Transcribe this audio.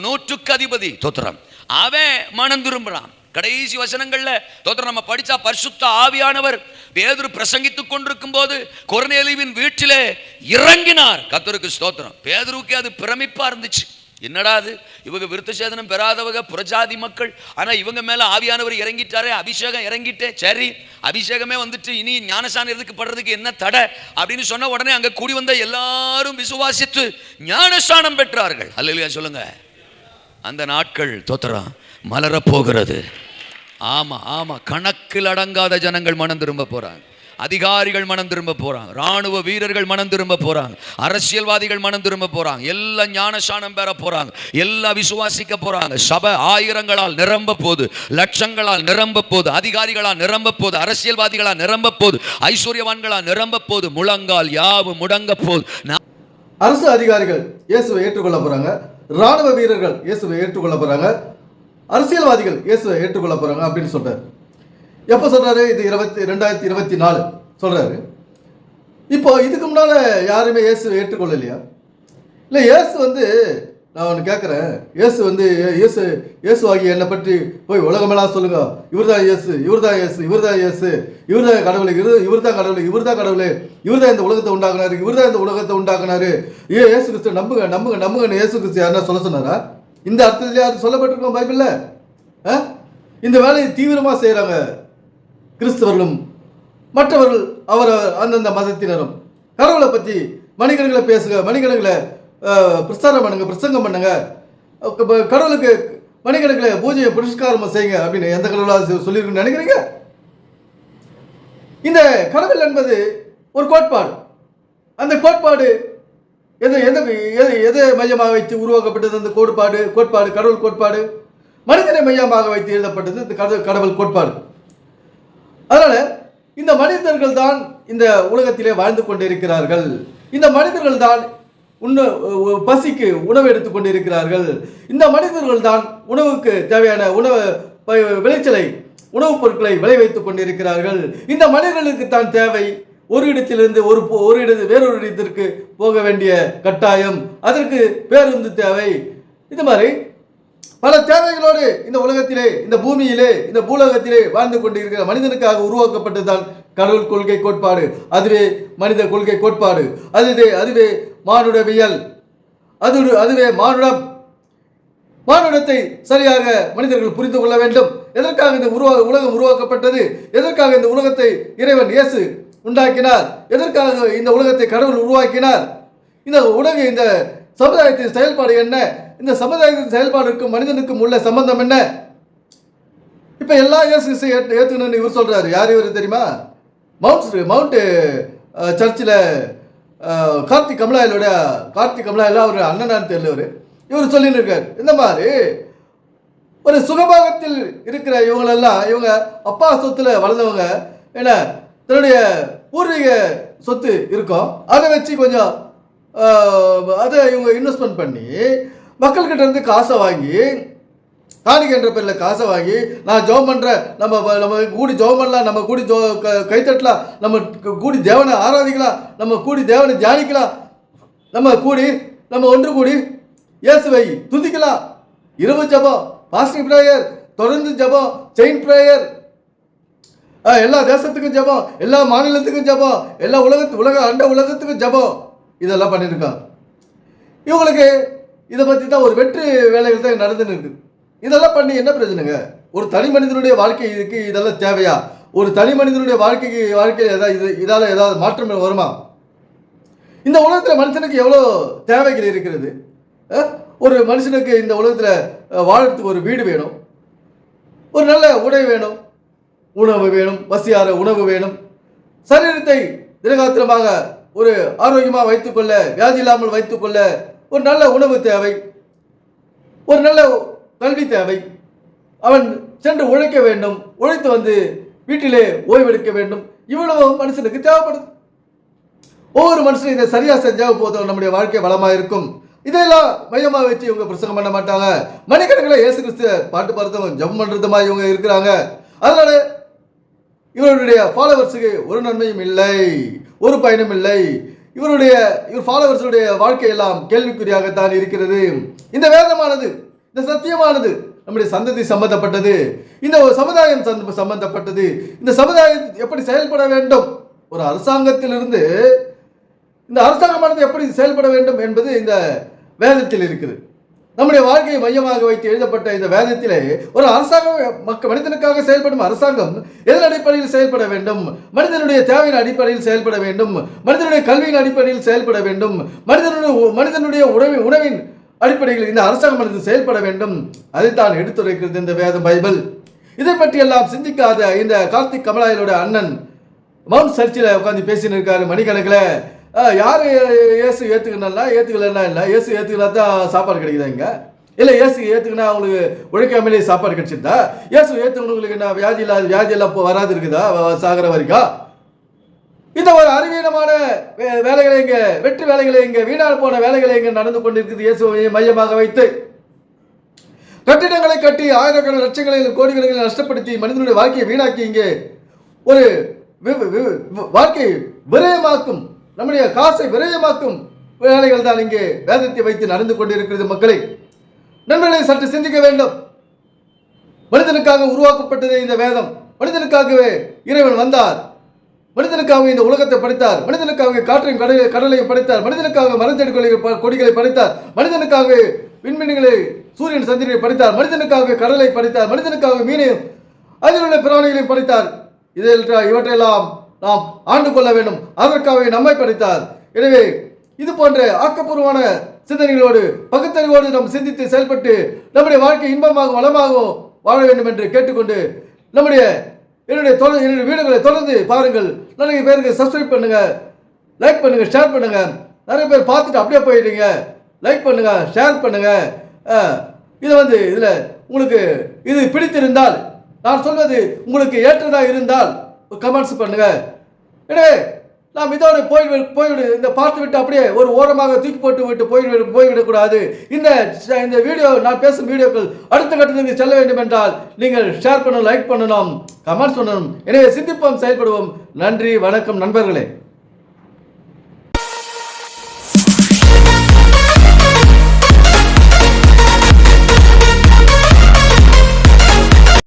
நூற்றுக்கு அதிபதி தோத்திரம் அவன் மனம் திரும்புறான். கடைசி வசனங்கள்ல தோத்திரம் நம்ம படிச்சா பரிசுத்த ஆவியானவர் பேதுரு பிரசங்கித்துக் கொண்டிருக்கும் போது கொர்நேலிவின் வீட்டிலே இறங்கினார். கத்தருக்கு ஸ்தோத்திரம். பேதுருக்கே அது பிரமிப்பா இருந்துச்சு. என்னடா அது? இவங்க விருத்த சேதனம் பெறாதவங்க புறஜாதி மக்கள். ஆனா இவங்க மேல ஆவியானவர் இறங்கிட்டாரே அபிஷேகம் இறங்கிட்டே. சரி அபிஷேகமே வந்துட்டு இனி ஞானசான எதுக்கு படுறதுக்கு என்ன தடை? அப்படின்னு சொன்ன உடனே அங்க கூடி வந்த எல்லாரும் விசுவாசித்து ஞானஸ்தானம் பெற்றார்கள். அல்லையா சொல்லுங்க. அந்த நாட்கள் தோத்திரம் மலரப் போகிறது ஆமாம் கணக்கில் அடங்காத ஜனங்கள் மனம் திரும்ப போகிறாங்க அதிகாரிகள் மனம் திரும்ப போகிறாங்க ராணுவ வீரர்கள் மனம் திரும்ப போகிறாங்க அரசியல்வாதிகள் மனம் திரும்ப போகிறாங்க எல்லாம் ஞானசானம் பெற போகிறாங்க எல்லாம் விசுவாசிக்க போகிறாங்க சபை ஆயிரங்களால் நிரம்ப போகுது லட்சங்களால் நிரம்ப போது அதிகாரிகளால் நிரம்ப போது அரசியல்வாதிகளால் நிரம்ப போது ஐஸ்வர்யவான்களால் நிரம்ப போகுது முழங்கால் யாவும் முடங்க போது நான் அரசு அதிகாரிகள் இயேசுவை ஏற்றுக்கொள்ள போகிறாங்க ராணுவ வீரர்கள் இயேசுவை ஏற்றுக்கொள்ள போகிறாங்க அரசியல்வாதிகள் இயேசுவை ஏற்றுக்கொள்ள போகிறாங்க அப்படின்னு சொல்கிறார் எப்போ சொல்கிறாரு இது இருபத்தி ரெண்டாயிரத்தி இருபத்தி நாலு சொல்கிறாரு இப்போ இதுக்கு முன்னால் யாருமே இயேசுவை ஏற்றுக்கொள்ளலையா? இல்லை இயேசு வந்து நான் ஒன்று கேட்குறேன் இயேசு வந்து இயேசு இயேசு ஆகிய என்னை பற்றி போய் உலகமெல்லாம் சொல்லுங்க. இவர்தான் இயேசு இவர்தான் இயேசு இவர்தான் இயேசு. இவர்தான் கடவுள் இவர் இவர்தான் கடவுள் இவர்தான் கடவுள். இவர்தான் இந்த உலகத்தை உண்டாக்குனாரு இவர்தான் இந்த உலகத்தை உண்டாக்குனாரு. ஏ இயேசு கிறிஸ்து நம்புங்க நம்புங்க நம்புங்க இயேசு கிறிஸ்து யாருன்னா சொல்ல சொன்னாரா? இந்த அர்த்தத்தில் யார் சொல்லப்பட்டிருக்கோம் பைபிளில்? ஆ? இந்த வேலையை தீவிரமாக செய்கிறாங்க கிறிஸ்தவர்களும். மற்றவர்கள் அவர் அந்தந்த மதத்தினரும். கடவுளை பற்றி மணிகணங்களை பேசுங்க மணிகணங்களை அஹ், பிரச்சாரம் பண்ணுங்க பிரசங்கம் பண்ணுங்க. கடவுளுக்கு மணிக்கணக்கில் பூஜையை புரஸ்காரம் செய்யுங்க அப்படின்னு எந்த கடவுளாக சொல்லியிருக்குன்னு நினைக்கிறீங்க? இந்த கடவுள் என்பது ஒரு கோட்பாடு. அந்த கோட்பாடு எது எந்த எதை எதை மையமாக வைத்து உருவாக்கப்பட்டது? அந்த கோட்பாடு கோட்பாடு கடவுள் கோட்பாடு. மனிதனை மையமாக வைத்து எழுதப்பட்டது இந்த கடவுள் கடவுள் கோட்பாடு. அதனால் இந்த மனிதர்கள் தான் இந்த உலகத்திலே வாழ்ந்து கொண்டிருக்கிறார்கள். இந்த மனிதர்கள் தான் உண்ண பசிக்கு உணவு எடுத்துக் கொண்டிருக்கிறார்கள். இந்த மனிதர்கள் தான் உணவுக்கு தேவையான உணவு விளைச்சலை உணவுப் பொருட்களை விளைவித்துக் கொண்டிருக்கிறார்கள். இந்த மனிதர்களுக்கு தான் தேவை ஒரு இடத்திலிருந்து ஒரு போ- ஒரு இடத்து வேறொரு இடத்திற்கு போக வேண்டிய கட்டாயம். அதற்கு பேருந்து தேவை. இது மாதிரி பல தேவைகளோடு இந்த உலகத்திலே இந்த பூமியிலே இந்த பூலோகத்திலே வாழ்ந்து கொண்டிருக்கிற மனிதனுக்காக உருவாக்கப்பட்டதுதான் கடவுள் கொள்கை கோட்பாடு. அதுவே மனித கொள்கை கோட்பாடு. அதுவே அதுவே மானுடவியல். அது அதுவே மானுடம். மானுடத்தை சரியாக மனிதர்கள் புரிந்து கொள்ள வேண்டும். எதற்காக இந்த உருவா உலகம் உருவாக்கப்பட்டது? எதற்காக இந்த உலகத்தை இறைவன் இயேசு உண்டாக்கினார்? எதற்காக இந்த உலகத்தை கடவுள் உருவாக்கினார்? இந்த உலக இந்த சமுதாயத்தின் செயல்பாடு என்ன? இந்த சமுதாயத்தின் செயல்பாடுக்கும் மனிதனுக்கும் உள்ள சம்பந்தம் என்ன? இப்போ எல்லா இயேசு ஏற்றுக்கணும்னு இவர் சொல்கிறாரு யார் இவர் தெரியுமா? மவுண்ட் மவுண்ட் சர்ச்சில் கார்த்திக் கமலாயிலோட கார்த்திக் கமலாயில் அவர் அண்ணனான்னு தெரியல இவர் இவர் சொல்லின்னு இருக்கார். இந்த மாதிரி ஒரு சுகபாகத்தில் இருக்கிற இவங்களெல்லாம் இவங்க அப்பா சொத்தில் வளர்ந்தவங்க என்ன தன்னுடைய பூர்வீக சொத்து இருக்கும். அதை வச்சு கொஞ்சம் அதை இவங்க இன்வெஸ்ட்மெண்ட் பண்ணி மக்கள்கிட்ட இருந்து காசை வாங்கி காணிக்கை என்ற பேரில் காசை வாங்கி நான் ஜோம் பண்ணுறேன் நம்ம நம்ம கூடி ஜோம் பண்ணலாம். நம்ம கூடி ஜோ க- கைத்தட்டலாம் நம்ம கூடி தேவனை ஆராதிக்கலாம். நம்ம கூடி தேவனை தியானிக்கலாம். நம்ம கூடி நம்ம ஒன்று கூடி இயேசுவை துதிக்கலாம். இரவு ஜபம் பாஸ்டிங் ப்ரேயர் தொடர்ந்து ஜெபம் செயின் ப்ரேயர் எல்லா தேசத்துக்கும் ஜெபம் எல்லா மாநிலத்துக்கும் ஜபம் எல்லா உலகத்து உலக அண்ட உலகத்துக்கும் ஜெபம். இதெல்லாம் பண்ணியிருக்கான். இவங்களுக்கு இதை பற்றி தான் ஒரு வெற்றி வேலைகள் தான் நடந்துன்னு இருக்குது. இதெல்லாம் பண்ணி என்ன பிரச்சனைங்க? ஒரு தனி மனிதனுடைய வாழ்க்கைக்கு இதெல்லாம் தேவையா? ஒரு தனி மனிதனுடைய வாழ்க்கைக்கு வாழ்க்கையில் ஏதாவது இது இதால் ஏதாவது மாற்றம் வருமா? இந்த உலகத்தில் மனுஷனுக்கு எவ்வளோ தேவைகள் இருக்கிறது? ஒரு மனுஷனுக்கு இந்த உலகத்தில் வாழறதுக்கு ஒரு வீடு வேணும். ஒரு நல்ல உடை வேணும். உணவு வேணும். பசியார உணவு வேணும். சரீரத்தை தினகாத்திரமாக ஒரு ஆரோக்கியமாக வைத்துக்கொள்ள வியாதி இல்லாமல் வைத்துக்கொள்ள ஒரு நல்ல உணவு தேவை. ஒரு நல்ல கல்வி தேவை. அவன் சென்று உழைக்க வேண்டும். உழைத்து வந்து வீட்டிலே ஓய்வெடுக்க வேண்டும். இவ்வளவு மனுஷனுக்கு தேவைப்படுது. ஒவ்வொரு மனுஷனும் இதை சரியா செஞ்சா போதும். நம்முடைய வாழ்க்கை வளமா இருக்கும். இதெல்லாம் மையமாக வச்சு இவங்க பிரசங்கம் பண்ண மாட்டாங்க. மணிக்கணக்கில் இயேசு கிறிஸ்து பாட்டு பாடுறதும் ஜம் பண்ணுறதுமா இவங்க இருக்கிறாங்க. அதனால இவருடைய ஃபாலோவர்ஸுக்கு ஒரு நன்மையும் இல்லை. ஒரு பயனும் இல்லை. இவருடைய இவர் ஃபாலோவர்ஸுடைய வாழ்க்கையெல்லாம் கேள்விக்குறியாகத்தான் இருக்கிறது. இந்த வேதமானது இந்த சத்தியமானது நம்முடைய சந்ததி சம்பந்தப்பட்டது. இந்த ஒரு சமுதாயம் சம்பந்தப்பட்டது. இந்த சமுதாயம் எப்படி செயல்பட வேண்டும்? ஒரு அரசாங்கத்திலிருந்து இந்த அரசாங்கமானது எப்படி செயல்பட வேண்டும் என்பது இந்த வேதத்தில் இருக்குது. நம்முடைய வாழ்க்கையை மையமாக வைத்து எழுதப்பட்ட இந்த வேதத்திலே ஒரு அரசாங்கம் மக்கள் மனிதனுக்காக செயல்படும் அரசாங்கம் எதன் அடிப்படையில் செயல்பட வேண்டும்? மனிதனுடைய தேவையின் அடிப்படையில் செயல்பட வேண்டும். மனிதனுடைய கல்வியின் அடிப்படையில் செயல்பட வேண்டும். மனிதனுடைய மனிதனுடைய உணவின் உணவின் அடிப்படையில் இந்த அரசாங்கம் அரசாங்கமானது செயல்பட வேண்டும். அதை தான் எடுத்துரைக்கிறது இந்த வேத பைபிள். இதை பற்றியெல்லாம் சிந்திக்காத இந்த கார்த்திக் கமலாயனோட அண்ணன் மவுண்ட் சர்ச்சில் உட்காந்து பேசின்னு இருக்காரு மணிக்கணக்கில் யார் இயேசு ஏற்றுக்கணும்னா ஏற்றுக்கலன்னா இல்லை இயேசு ஏற்றுக்கினா தான் சாப்பாடு கிடைக்குதா இங்கே? இல்லை இயேசு ஏற்றுக்கினா அவங்களுக்கு உழைக்காமலே சாப்பாடு கிடைச்சிருந்தா? இயேசு ஏற்றுக்கணுங்களுக்கு என்ன வியாதி இல்லாத வியாதி எல்லாம் இப்போ வராது இருக்குதா? வ- சாகிற வரைக்கும்? இந்த ஒரு அறிவீனமான வே- வேலைகளை இங்க வெற்றி வேலைகளை இங்க வீணாக போன வேலைகளை இங்க நடந்து கொண்டிருக்குது இயேசுவை மையமாக வைத்து கட்டிடங்களை கட்டி ஆயிரக்கணக்கான லட்சங்களில் கோடிகளில் நஷ்டப்படுத்தி மனிதனுடைய வாழ்க்கையை வீணாக்கி இங்கே ஒரு வி- வாழ்க்கையை விரயமாக்கும் நம்முடைய காசை விரயமாக்கும் வேலைகள் தான் இங்கே வேதத்தை வைத்து நடந்து கொண்டிருக்கிறது மக்களை. நண்பர்களை சற்று சிந்திக்க வேண்டும். மனிதனுக்காக உருவாக்கப்பட்டது இந்த வேதம். மனிதனுக்காகவே இறைவன் வந்தார். மனிதனுக்காக இந்த உலகத்தை படைத்தார். மனிதனுக்காக காற்றையும் கடலை கடலையும் படைத்தார். மனிதனுக்காக மரஞ்செடி கொடிகளை கொடிகளை படைத்தார். மனிதனுக்காக விண்மீன்களை சூரியன் சந்திரனை படைத்தார். மனிதனுக்காக கடலை படைத்தார். மனிதனுக்காக மீனையும் அதில் உள்ள பிராணிகளையும் படைத்தார். இதில் இவற்றையெல்லாம் நாம் ஆண்டு கொள்ள வேண்டும். அதற்காக நம்மை படைத்தார். எனவே இது போன்ற ஆக்கப்பூர்வமான சிந்தனைகளோடு பகுத்தறிவோடு நாம் சிந்தித்து செயல்பட்டு நம்முடைய வாழ்க்கை இன்பமாகவும் வளமாகவும் வாழ வேண்டும் என்று கேட்டுக்கொண்டு நம்முடைய என்னுடைய தொடர் என்னுடைய வீடுகளை தொடர்ந்து பாருங்கள். நிறைய பேருக்கு சப்ஸ்கிரைப் பண்ணுங்க. லைக் பண்ணுங்க ஷேர் பண்ணுங்க. நிறைய பேர் பார்த்துட்டு அப்படியே போயிடுங்க லைக் பண்ணுங்க ஷேர் பண்ணுங்க. இது வந்து இதில் உங்களுக்கு இது பிடித்திருந்தால் நான் சொல்வது உங்களுக்கு ஏற்றதாக இருந்தால் கமெண்ட்ஸ் பண்ணுங்க. எனவே நாம் இதோடு போய்விட போய்விடு இந்த பார்த்து விட்டு அப்படியே ஒரு ஓரமாக தூக்கி போட்டு விட்டு போய்விட போய்விடக்கூடாது இந்த இந்த வீடியோ நான் பேசும் வீடியோக்கள் அடுத்த கட்டத்துக்கு செல்ல வேண்டும் என்றால் நீங்கள் ஷேர் பண்ணணும் லைக் பண்ணணும் கமெண்ட்ஸ் பண்ணணும். எனவே சிந்திப்போம் செயல்படுவோம். நன்றி வணக்கம் நண்பர்களே.